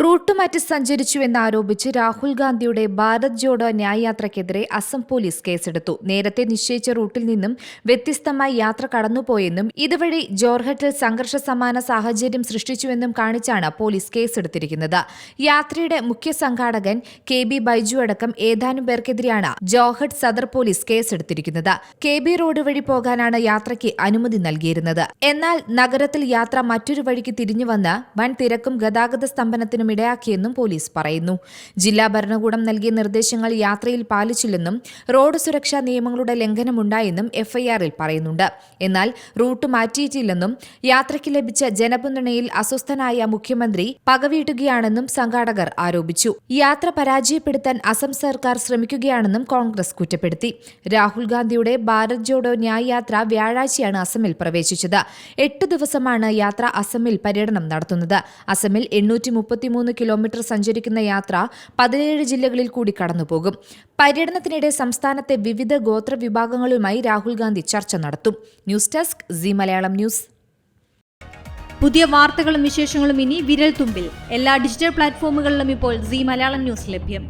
Root മാറ്റി സഞ്ചരിച്ചുവെന്നാരോപിച്ച് രാഹുൽ ഗാന്ധിയുടെ ഭാരത് ജോഡോ ന്യായയാത്രയ്ക്കെതിരെ അസം പോലീസ് കേസെടുത്തു. നേരത്തെ നിശ്ചയിച്ച റൂട്ടിൽ നിന്നും വ്യത്യസ്തമായി യാത്ര കടന്നുപോയെന്നും ഇതുവഴി ജോർഹട്ടിൽ സംഘർഷ സമാന സാഹചര്യം സൃഷ്ടിച്ചുവെന്നും കാണിച്ചാണ് പോലീസ് കേസെടുത്തിരിക്കുന്നത്. യാത്രയുടെ മുഖ്യ സംഘാടകൻ കെ ബി ബൈജു അടക്കം ഏതാനും പേർക്കെതിരെയാണ് ജോർഹട്ട് സദർ പോലീസ് കേസെടുത്തിരിക്കുന്നത്. കെ ബി റോഡ് വഴി പോകാനാണ് യാത്രയ്ക്ക് അനുമതി നൽകിയിരുന്നത്. എന്നാൽ നഗരത്തിൽ യാത്ര മറ്റൊരു വഴിക്ക് തിരിഞ്ഞുവന്ന് വൻ തിരക്കും ഗതാഗത സ്തംഭനത്തിനും ഇടയാക്കിയെന്നും പോലീസ് പറയുന്നു. ജില്ലാ ഭരണകൂടം നൽകിയ നിർദ്ദേശങ്ങൾ യാത്രയിൽ പാലിച്ചില്ലെന്നും റോഡ് സുരക്ഷാ നിയമങ്ങളുടെ ലംഘനമുണ്ടായെന്നും എഫ്ഐആറിൽ പറയുന്നുണ്ട്. എന്നാൽ റൂട്ട് മാറ്റിയിട്ടില്ലെന്നും യാത്രയ്ക്ക് ലഭിച്ച ജനപിന്തുണയിൽ അസ്വസ്ഥനായ മുഖ്യമന്ത്രി പകവീട്ടുകയാണെന്നും സംഘാടകർ ആരോപിച്ചു. യാത്ര പരാജയപ്പെടുത്താൻ അസം സർക്കാർ ശ്രമിക്കുകയാണെന്നും കോൺഗ്രസ് കുറ്റപ്പെടുത്തി. രാഹുൽ ഗാന്ധിയുടെ ഭാരത് ജോഡോ ന്യായ് യാത്ര വ്യാഴാഴ്ചയാണ് അസമിൽ പ്രവേശിച്ചത്. എട്ട് ദിവസമാണ് യാത്ര അസമിൽ പര്യടനം നടത്തുന്നത്. അസമിൽ എണ്ണൂറ്റി മുപ്പത്തിമൂന്ന് കിലോമീറ്റർ സഞ്ചരിക്കുന്ന യാത്ര പതിനേഴ് ജില്ലകളിൽ കൂടി കടന്നുപോകും. പര്യടനത്തിനിടെ സംസ്ഥാനത്തെ വിവിധ ഗോത്ര വിഭാഗങ്ങളുമായി രാഹുൽ ഗാന്ധി ചർച്ച നടത്തും. News desk C Malayalam news. പുതിയ വാർത്തകളും വിശേഷങ്ങളും ഇനി വിരൽ തുമ്പിൽ എല്ലാ ഡിജിറ്റൽ പ്ലാറ്റ്ഫോമുകളിലും ഇപ്പോൾ സി മലയാളം ന്യൂസ് ലഭ്യം.